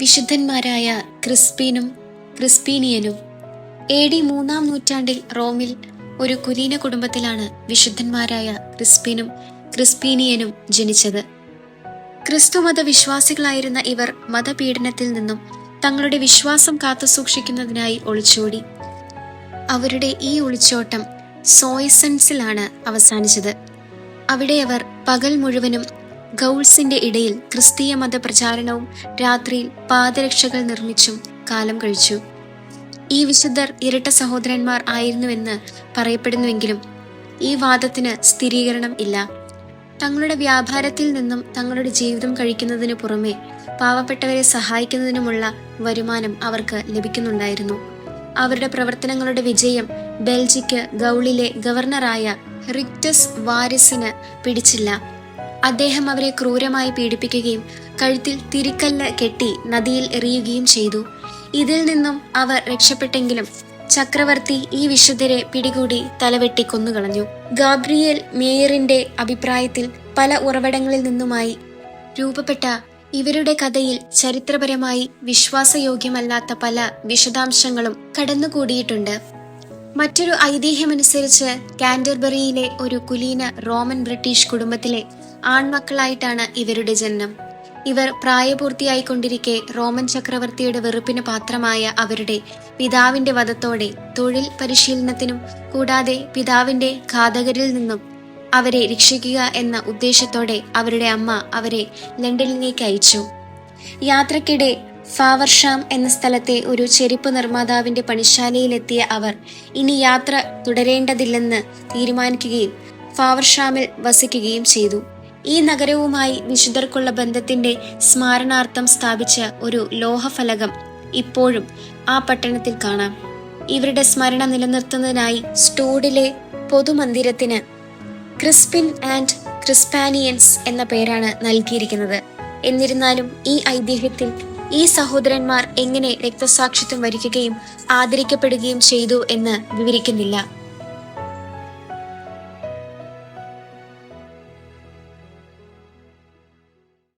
വിശുദ്ധന്മാരായ ക്രിസ്പീനും ക്രിസ്പീനിയനും. A D മൂന്നാം നൂറ്റാണ്ടിൽ റോമിൽ ഒരു കുലീന കുടുംബത്തിലാണ് വിശുദ്ധന്മാരായ ക്രിസ്പീനും ക്രിസ്പീനിയനും ജനിച്ചത്. ക്രിസ്തുമത വിശ്വാസികളായിരുന്ന ഇവർ മതപീഡനത്തിൽ നിന്നും തങ്ങളുടെ വിശ്വാസം കാത്തുസൂക്ഷിക്കുന്നതിനായി ഒളിച്ചോടി. അവരുടെ ഈ ഒളിച്ചോട്ടം സോയിസൻസിലാണ് അവസാനിച്ചത്. അവിടെ അവർ പകൽ മുഴുവനും ഗൗൾസിന്റെ ഇടയിൽ ക്രിസ്തീയ മത പ്രചാരണവും രാത്രിയിൽ പാദരക്ഷകൾ നിർമ്മിച്ചും കാലം കഴിച്ചു. ഈ വിശുദ്ധർ ഇരട്ട സഹോദരന്മാർ ആയിരുന്നുവെന്ന് പറയപ്പെടുന്നുവെങ്കിലും ഈ വാദത്തിന് സ്ഥിരീകരണം ഇല്ല. തങ്ങളുടെ വ്യാപാരത്തിൽ നിന്നും തങ്ങളുടെ ജീവിതം കഴിക്കുന്നതിന് പുറമെ പാവപ്പെട്ടവരെ സഹായിക്കുന്നതിനുമുള്ള വരുമാനം അവർക്ക് ലഭിക്കുന്നുണ്ടായിരുന്നു. അവരുടെ പ്രവർത്തനങ്ങളുടെ വിജയം ബെൽജിക്ക് ഗൗളിലെ ഗവർണറായ റിക്ടസ് വാരിസിന് പിടിച്ചില്ല. അദ്ദേഹം അവരെ ക്രൂരമായി പീഡിപ്പിക്കുകയും കഴുത്തിൽ തിരിക്കല്ല് കെട്ടി നദിയിൽ എറിയുകയും ചെയ്തു. ഇതിൽ നിന്നും അവർ രക്ഷപ്പെട്ടെങ്കിലും ചക്രവർത്തി ഈ വിശുദ്ധരെ പിടികൂടി തലവെട്ടി കൊന്നുകളഞ്ഞു ഗാബ്രിയേൽ മേയറിന്റെ അഭിപ്രായത്തിൽ പല ഉറവിടങ്ങളിൽ നിന്നുമായി രൂപപ്പെട്ട ഇവരുടെ കഥയിൽ ചരിത്രപരമായി വിശ്വാസയോഗ്യമല്ലാത്ത പല വിശദാംശങ്ങളും കടന്നുകൂടിയിട്ടുണ്ട്. മറ്റൊരു ഐതിഹ്യമനുസരിച്ച് കാൻഡർബറിയിലെ ഒരു കുലീന റോമൻ ബ്രിട്ടീഷ് കുടുംബത്തിലെ ആൺമക്കളായിട്ടാണ് ഇവരുടെ ജനനം. ഇവർ പ്രായപൂർത്തിയായിക്കൊണ്ടിരിക്കെ റോമൻ ചക്രവർത്തിയുടെ വെറുപ്പിന് പാത്രമായ അവരുടെ പിതാവിന്റെ വധത്തോടെ തൊഴിൽ പരിശീലനത്തിനും കൂടാതെ പിതാവിന്റെ ഘാതകരിൽ നിന്നും അവരെ രക്ഷിക്കുക എന്ന ഉദ്ദേശത്തോടെ അവരുടെ അമ്മ അവരെ ലണ്ടനിലേക്ക് അയച്ചു. യാത്രക്കിടെ ഫാവർഷാം എന്ന സ്ഥലത്തെ ഒരു ചെരുപ്പ് നിർമ്മാതാവിന്റെ പണിശാലയിലെത്തിയ അവർ ഇനി യാത്ര തുടരേണ്ടതില്ലെന്ന് തീരുമാനിക്കുകയും ഫാവർഷാമിൽ വസിക്കുകയും ചെയ്തു. ഈ നഗരവുമായി വിശുദ്ധർക്കുള്ള ബന്ധത്തിന്റെ സ്മാരണാർത്ഥം സ്ഥാപിച്ച ഒരു ലോഹഫലകം ഇപ്പോഴും ആ പട്ടണത്തിൽ കാണാം. ഇവരുടെ സ്മരണ നിലനിർത്തുന്നതിനായി സ്റ്റോഡിലെ പൊതുമന്ദിരത്തിന് ക്രിസ്പിൻ ആൻഡ് ക്രിസ്പാനിയൻസ് എന്ന പേരാണ് നൽകിയിരിക്കുന്നത്. എന്നിരുന്നാലും ഈ ഐതിഹ്യത്തിൽ ഈ സഹോദരന്മാർ എങ്ങനെ രക്തസാക്ഷിത്വം വരിക്കുകയും ആദരിക്കപ്പെടുകയും ചെയ്തു എന്ന് വിവരിക്കുന്നില്ല.